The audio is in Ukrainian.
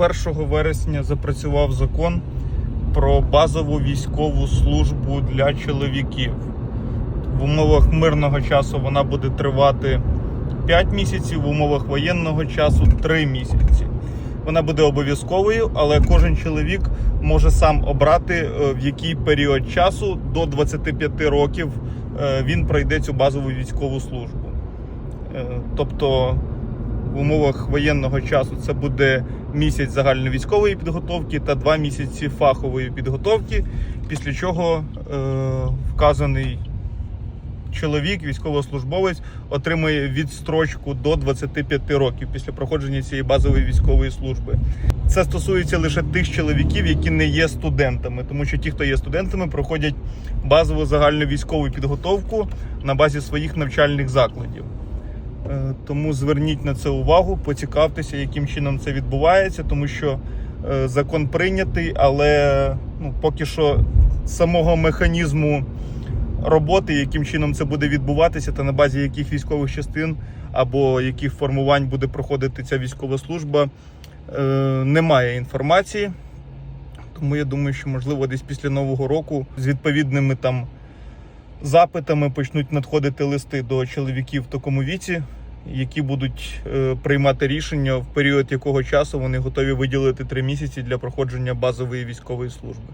1 вересня запрацював закон про базову військову службу для чоловіків. В умовах мирного часу вона буде тривати 5 місяців, в умовах воєнного часу 3 місяці. Вона буде обов'язковою, але кожен чоловік може сам обрати, е, в який період часу до 25 років е, він пройде цю базову військову службу. Е, Тобто в умовах воєнного часу це буде місяць загальновійськової підготовки та два місяці фахової підготовки, після чого е, вказаний чоловік, військовослужбовець, отримує відстрочку до 25 років після проходження цієї базової військової служби. Це стосується лише тих чоловіків, які не є студентами, тому що ті, хто є студентами, проходять базову загальну військову підготовку на базі своїх навчальних закладів. Е, Тому зверніть на це увагу, поцікавтеся, яким чином це відбувається, тому що е, закон прийнятий, але ну, поки що самого механізму роботи, яким чином це буде відбуватися, та на базі яких військових частин або яких формувань буде проходити ця військова служба, е, немає інформації. Тому я думаю, що можливо десь після нового року з відповідними там запитами почнуть надходити листи до чоловіків в такому віці, які будуть е, приймати рішення в період якого часу вони готові виділити три місяці для проходження базової військової служби.